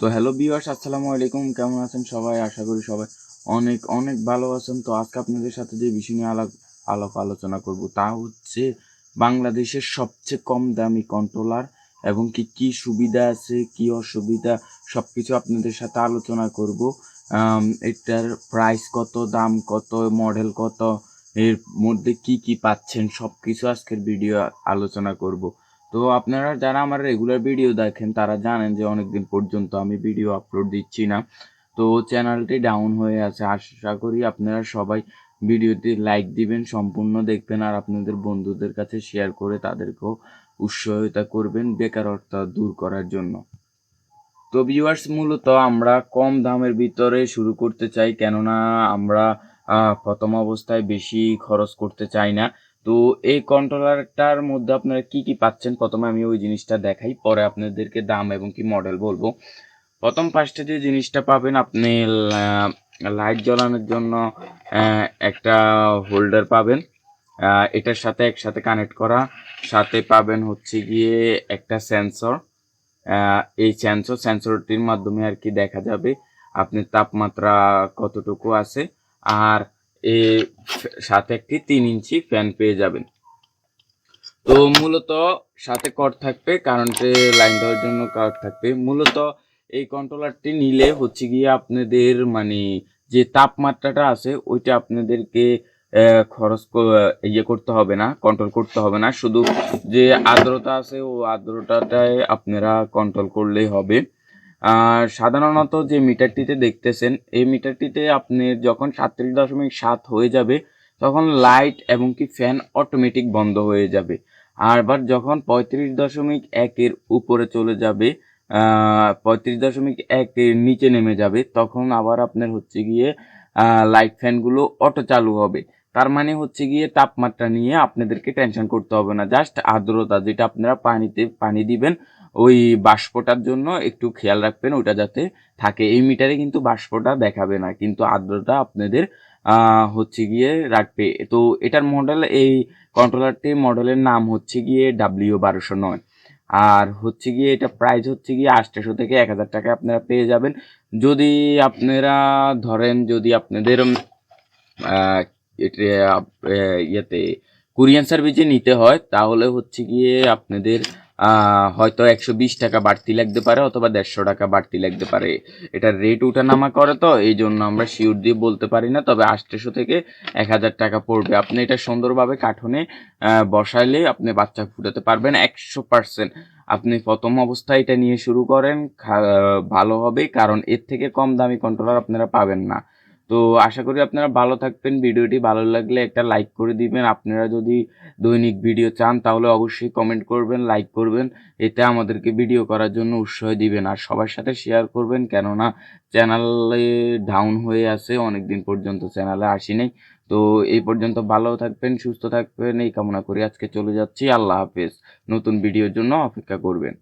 তো হ্যালো বিওয়ার্স আসসালামু আলাইকুম। কেমন আছেন সবাই? আশা করি সবাই অনেক অনেক ভালো আছেন। তো আজকে আপনাদের সাথে যে বিষয় নিয়ে আলাপ আলাপ আলোচনা করব তা হচ্ছে বাংলাদেশের সবচেয়ে কম দামি কন্ট্রোলার এবং কি কি সুবিধা আছে, কি অসুবিধা সব কিছু আপনাদের সাথে আলোচনা করব। এটার প্রাইস কত, দাম কত মডেল কত, এর মধ্যে কি কি পাচ্ছেন সব কিছু আজকের ভিডিও আলোচনা করব। তো আপনারা যারা আমার রেগুলার ভিডিও দেখেন, তারা জানেন যে অনেকদিন পর্যন্ত আমি ভিডিও আপলোড দিচ্ছি না। তো চ্যানেলটি ডাউন হয়ে আছে। আশা করি আপনারা সবাই ভিডিওটি লাইক দিবেন, সম্পূর্ণ দেখবেন আর আপনাদের বন্ধুদের কাছে শেয়ার করে তাদেরকেও উৎসাহিতা করবেন বেকারত্ব দূর করার জন্য। তো ভিউয়ার্স মূলত আমরা কম দামের ভিতরে শুরু করতে চাই, কেননা আমরা প্রথম অবস্থায় বেশি খরচ করতে চাই না। তো এই কন্ট্রোলারটার মধ্যে আপনারা কি কি পাচ্ছেন? প্রথমে আমি ওই জিনিসটা দেখাই, পরে আপনাদেরকে দাম এবং কি মডেল বলব। প্রথম ফার্স্টে যে জিনিসটা পাবেন আপনি লাইট জ্বালানোর জন্য একটা হোল্ডার পাবেন। এটার সাথে একসাথে কানেক্ট করা। সাথে পাবেন হচ্ছে গিয়ে একটা সেন্সর এই সেন্সর সেন্সরটির মাধ্যমে আর কি দেখা যাবে আপনার তাপমাত্রা কতটুকু আছে। আর এর সাথে একটি তিন ইঞ্চি ফ্যান পেয়ে যাবেন। তো মূলত সাথে কর্ড থাকবে কারেন্টে লাইন দেওয়ার জন্য কর্ড থাকবে। মূলত এই কন্ট্রোলারটি নিলে হচ্ছে গিয়ে আপনাদের মানে যে তাপমাত্রাটা আছে, ওইটা আপনাদেরকে খরচ ইয়ে করতে হবে না কন্ট্রোল করতে হবে না। শুধু যে আর্দ্রতা আছে, ও আর্দ্রতাটাই আপনারা কন্ট্রোল করলেই হবে। আর সাধারণত যে মিটারটিতে দেখতেছেন, এই মিটারটিতে আপনি যখন সাতত্রিশ দশমিক সাত হয়ে যাবে, তখন লাইট এবং কি ফ্যান অটোমেটিক বন্ধ হয়ে যাবে। আবার যখন পঁয়ত্রিশ দশমিক একের উপরে চলে যাবে পঁয়ত্রিশ দশমিক একের নিচে নেমে যাবে, তখন আবার আপনার হচ্ছে গিয়ে লাইট ফ্যানগুলো অটো চালু হবে। তার মানে হচ্ছে গিয়ে তাপমাত্রা নিয়ে আপনাদেরকে টেনশন করতে হবে না। জাস্ট আর্দ্রতা যেটা আপনারা পানিতে, পানি দিবেন ওই বাষ্পটার জন্য একটু খেয়াল রাখবেন, ওটা যাতে থাকে। এই মিটারে কিন্তু বাষ্পটা দেখাবে না, কিন্তু আর্দ্রতা আপনাদের হচ্ছে গিয়ে রাখবে। তো এটার মডেল, এই কন্ট্রোলারটি মডেলের নাম হচ্ছে গিয়ে ডাব্লিউ বারোশো নয়। আর হচ্ছে গিয়ে এটা প্রাইস হচ্ছে গিয়ে আটশোশো থেকে এক হাজার টাকা আপনারা পেয়ে যাবেন। যদি আপনারা ধরেন, যদি আপনাদের ইয়েতে, কুরিয়ান সার্ভিসে নিতে হয়, তাহলে হচ্ছে গিয়ে আপনাদের হয়তো একশো বিশ টাকা বাড়তি লাগতে পারে অথবা দেড়শো টাকা বাড়তি লাগতে পারে। এটার রেট উঠানামা করে তো, এই জন্য আমরা শিওর দিয়ে বলতে পারি না, তবে আটশোশো থেকে এক হাজার টাকা পড়বে। আপনি এটা সুন্দরভাবে কাঠনে বসাইলে আপনি বাচ্চা ফুটাতে পারবেন একশো পার্সেন্ট আপনি প্রথম অবস্থায় এটা নিয়ে শুরু করেন ভালো হবে, কারণ এর থেকে কম দামি কন্ট্রোলার আপনারা পাবেন না। তো আশা করি আপনারা ভালো থাকবেন, ভিডিওটি ভালো লাগলে একটা লাইক করে দিবেন। আপনারা যদি দৈনিক ভিডিও চান, তাহলে অবশ্যই কমেন্ট করবেন লাইক করবেন। এতে আমাদেরকে ভিডিও করার জন্য উৎসাহ দিবেন। আর সবার সাথে শেয়ার করবেন, কেননা চ্যানেলে ডাউন হয়ে আছে অনেক দিন পর্যন্ত চ্যানেলে আসি নাই। তো এই পর্যন্ত ভালো থাকবেন, সুস্থ থাকবেন, এই কামনা করি আজকে চলে যাচ্ছি। আল্লাহ হাফেজ। নতুন ভিডিওর জন্য অপেক্ষা করবেন।